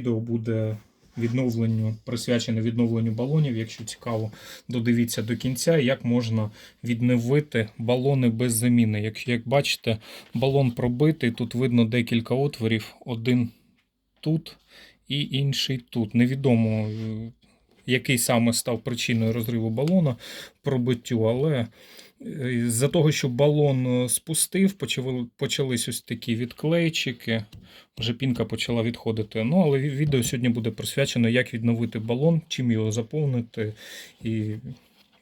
Відео буде відновленню, присвячене відновленню балонів. Якщо цікаво, додивіться до кінця, як можна відновити балони без заміни. Як, як бачите, балон пробитий, тут видно декілька отворів, один тут і інший тут. Невідомо, е, який саме став причиною розриву балона пробиттю, але з-за того, що балон е, спустив, почали, почались ось такі відклейчики. Вже пінка почала відходити. Ну, але відео сьогодні буде присвячено, як відновити балон, чим його заповнити і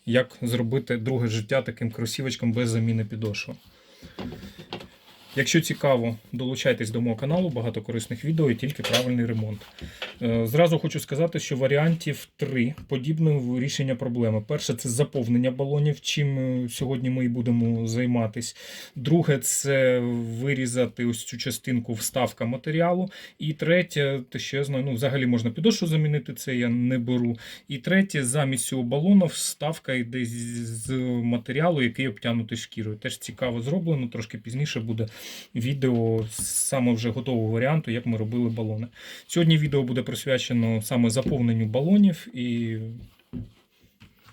як зробити друге життя таким кросівочком без заміни підошви. Якщо цікаво, долучайтесь до мого каналу, багато корисних відео і тільки правильний ремонт. Е, Зразу хочу сказати, що варіантів три подібного рішення проблеми. Перше це заповнення балонів, чим е, сьогодні ми і будемо займатись. Друге це вирізати ось цю частинку вставка матеріалу. І третє, те, я знаю, ну взагалі можна підошву замінити, це я не беру. І третє, замість цього балону вставка йде з матеріалу, який обтягнутий шкірою. Теж цікаво зроблено, трошки пізніше буде відео з саме вже готового варіанту, як ми робили балони. Сьогодні відео буде присвячено саме заповненню балонів. І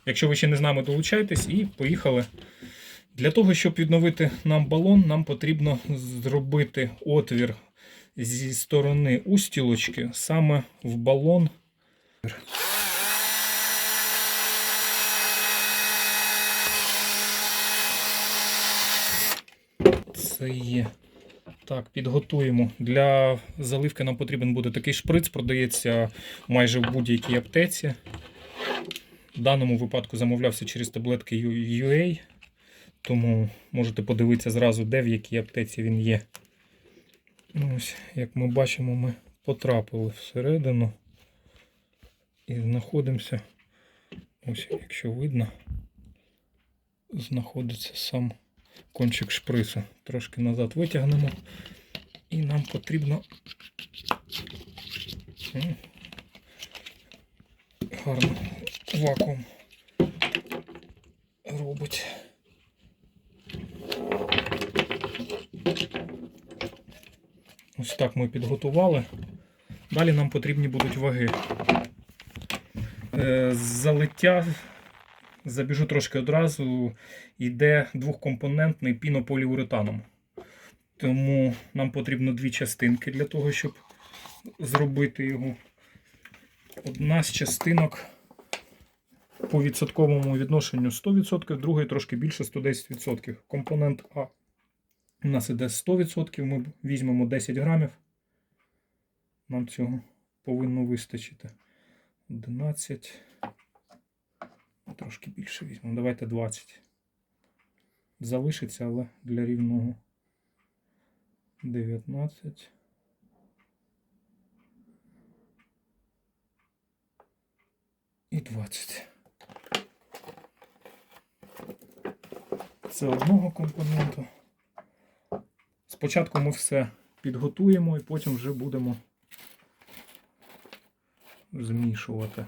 якщо ви ще не з нами, долучайтесь і поїхали. Для того, щоб відновити нам балон, нам потрібно зробити отвір зі сторони устілочки саме в балон. Це є. Так, підготуємо. Для заливки нам потрібен буде такий шприц, продається майже в будь-якій аптеці. В даному випадку замовлявся через таблетки UA, тому можете подивитися зразу, де в якій аптеці він є. Ну, Ось, як ми бачимо, ми потрапили всередину і знаходимося. Ось, якщо видно, знаходиться сам кончик шприцу. Трошки назад витягнемо. І нам потрібно гарно вакуум робить. Ось так ми підготували. Далі нам потрібні будуть ваги. Е, Залиття, забіжу трошки одразу, йде двохкомпонентний пінополіуретаном. Тому нам потрібно дві частинки для того, щоб зробити його. Одна з частинок по відсотковому відношенню 100%, другий трошки більше 110%. Компонент А у нас іде 100%, ми візьмемо 10 грамів. Нам цього повинно вистачити. 11. Трошки більше візьмемо. Давайте 20. Залишиться, але для рівного 19. І 20. Це одного компоненту. Спочатку ми все підготуємо і потім вже будемо змішувати.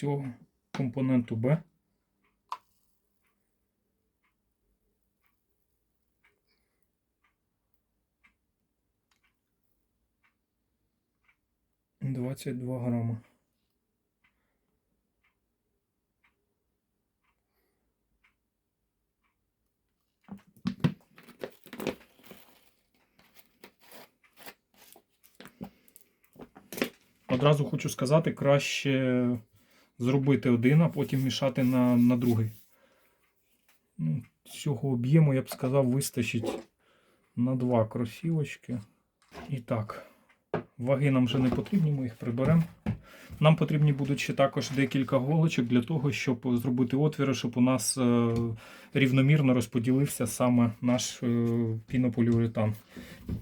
Цього компоненту Б. Двадцять два грама. Одразу хочу сказати, краще зробити один, а потім мішати на, на другий. Ну, цього об'єму, я б сказав, вистачить на два кросівочки. І так, ваги нам вже не потрібні, ми їх приберемо. Нам потрібні будуть ще також декілька голочок для того, щоб зробити отвіри, щоб у нас е, рівномірно розподілився саме наш е, пінополіуретан.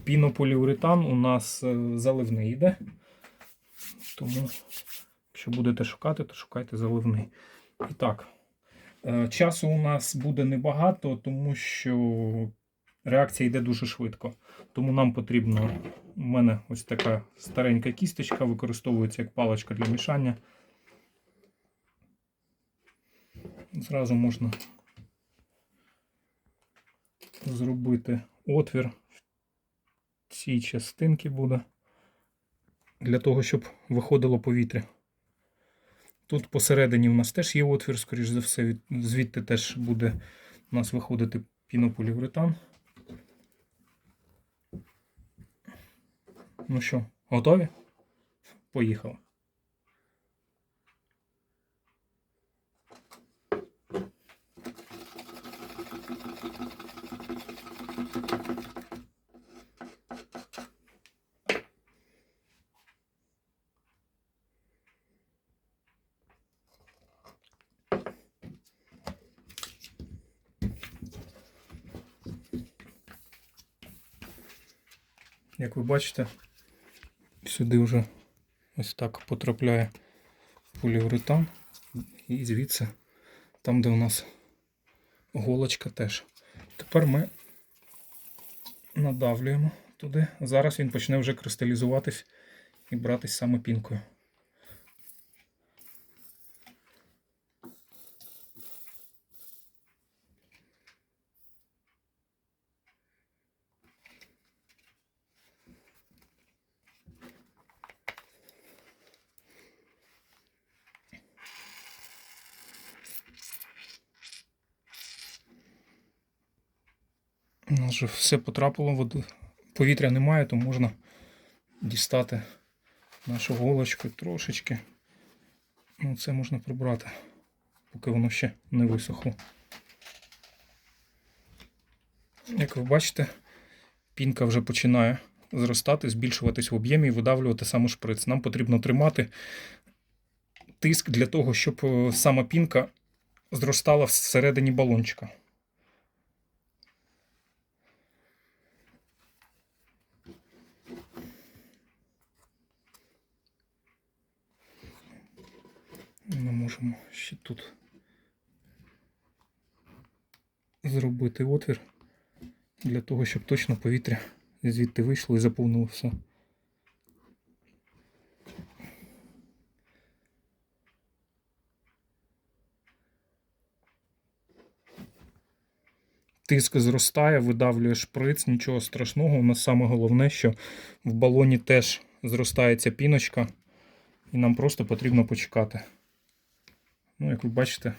Пінополіуретан у нас е, заливний йде. Тому, якщо будете шукати, то шукайте заливний. І так, е, часу у нас буде небагато, тому що реакція йде дуже швидко. Тому нам потрібно, у мене ось така старенька кісточка, використовується як паличка для мішання. Зразу можна зробити отвір в цій частинці буде для того, щоб виходило повітря. Тут посередині у нас теж є отвір, скоріш за все, від- звідти теж буде у нас виходити пінополіуретан. Ну що, готові? Поїхали. Як ви бачите, сюди вже ось так потрапляє поліуретан. І звідси, там, де у нас голочка теж. Тепер ми надавлюємо туди. Зараз він почне вже кристалізуватись і братись саме пінкою. У нас вже все потрапило, води. повітря немає, то можна дістати нашу голочку трошечки. Ну, це можна прибрати, поки воно ще не висохло. Як ви бачите, пінка вже починає зростати, збільшуватись в об'ємі і видавлювати саме шприц. Нам потрібно тримати тиск для того, щоб е, сама пінка зростала всередині балончика. Ми можемо ще тут зробити отвір для того, щоб точно повітря звідти вийшло і заповнило все. Тиск зростає, видавлює шприц, нічого страшного. У нас саме головне, що в балоні теж зростається піночка, і нам просто потрібно почекати. Ну, як ви бачите,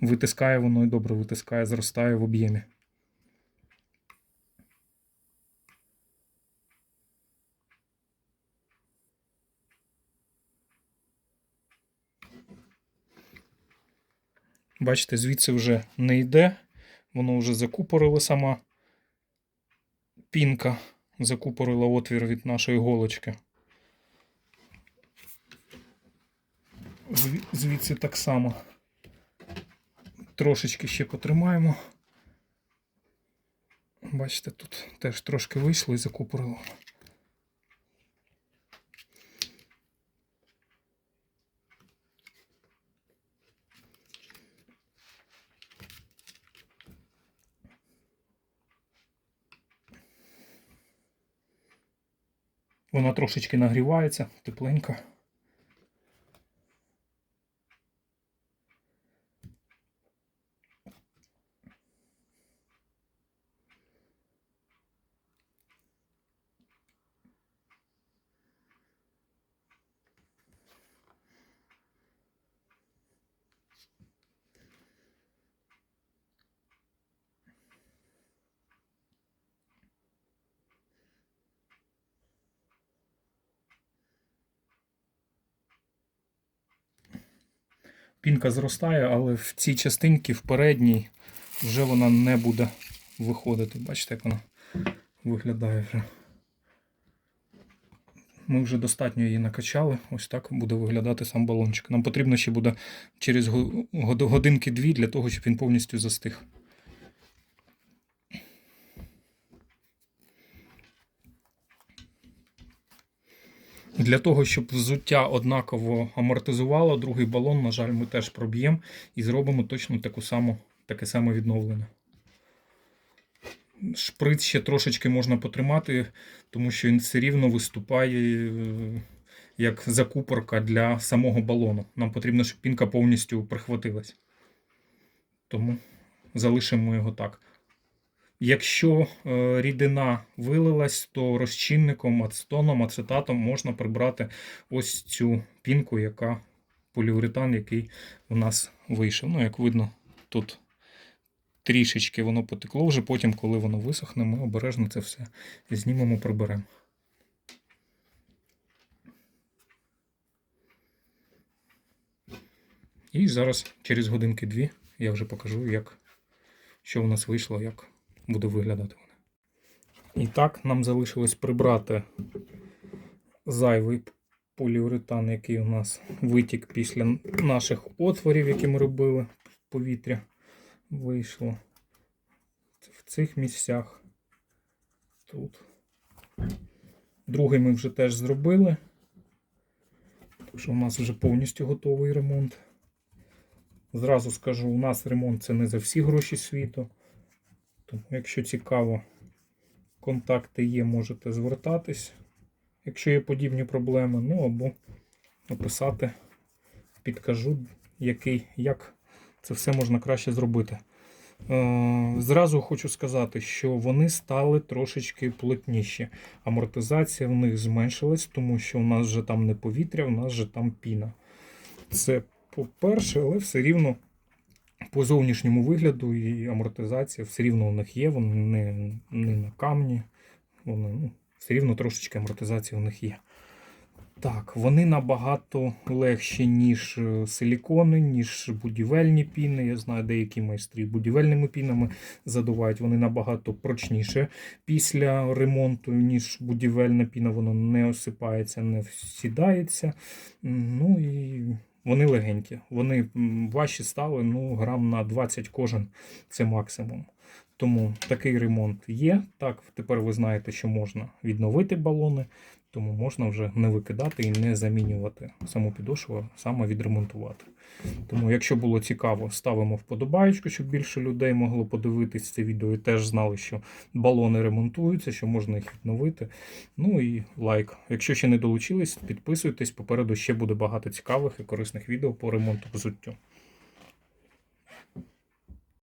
витискає воно і добре витискає, зростає в об'ємі. Бачите, звідси вже не йде, воно вже закупорило сама пінка, закупорила отвір від нашої голочки. Звідси так само. Трошечки ще потримаємо. Бачите, тут теж трошки вийшло і закупорило. Вона трошечки нагрівається, тепленька. Пінка зростає, але в цій частинці, в передній, вже вона не буде виходити. Бачите, як вона виглядає вже. Ми вже достатньо її накачали. Ось так буде виглядати сам балончик. Нам потрібно ще буде через годинки-дві для того, щоб він повністю застиг. Для того, щоб взуття однаково амортизувало, другий балон, на жаль, ми теж проб'ємо і зробимо точно таку саму, таке саме відновлення. Шприц ще трошечки можна потримати, тому що він все рівно виступає е, як закупорка для самого балону. Нам потрібно, щоб пінка повністю прихватилась. Тому залишимо його так. Якщо е, рідина вилилась, то розчинником, ацетоном, ацетатом можна прибрати ось цю пінку, яка поліуретан, який у нас вийшов. Ну, як видно, тут трішечки воно потекло вже. Потім, коли воно висохне, ми обережно це все знімемо, приберемо. І зараз через годинки-дві я вже покажу, як, що у нас вийшло, як буде виглядати воно. І так, нам залишилось прибрати зайвий поліуретан, який у нас витік після наших отворів, які ми робили в повітря. Вийшло в цих місцях. Тут. Другий ми вже теж зробили. Так що у нас вже повністю готовий ремонт. Зразу скажу, у нас ремонт це не за всі гроші світу. Тому, якщо цікаво, контакти є, можете звертатись, якщо є подібні проблеми, ну або написати, підкажу, який, як це все можна краще зробити. Е, Зразу хочу сказати, що вони стали трошечки плотніші. Амортизація в них зменшилась, тому що у нас же там не повітря, у нас же там піна. Це по-перше, але все рівно по зовнішньому вигляду і амортизація все рівно у них є, вони не, не на камні, вони ну, все рівно трошечки амортизація у них є. Так, вони набагато легші, ніж е, силікони, ніж будівельні піни. Я знаю, деякі майстри будівельними пінами задувають. Вони набагато прочніше після ремонту, ніж будівельна піна. Воно не осипається, не сідається. Ну і вони легенькі. Вони важчі стали ну, грам на 20 кожен це максимум. Тому такий ремонт є. Так, тепер ви знаєте, що можна відновити балони, тому можна вже не викидати і не замінювати саму підошву, саме відремонтувати. Тому, якщо було цікаво, ставимо вподобаєчку, щоб більше людей могло подивитись це відео і теж знали, що балони ремонтуються, що можна їх відновити. Ну і лайк. Якщо ще не долучились, підписуйтесь. Попереду ще буде багато цікавих і корисних відео по ремонту взуттю.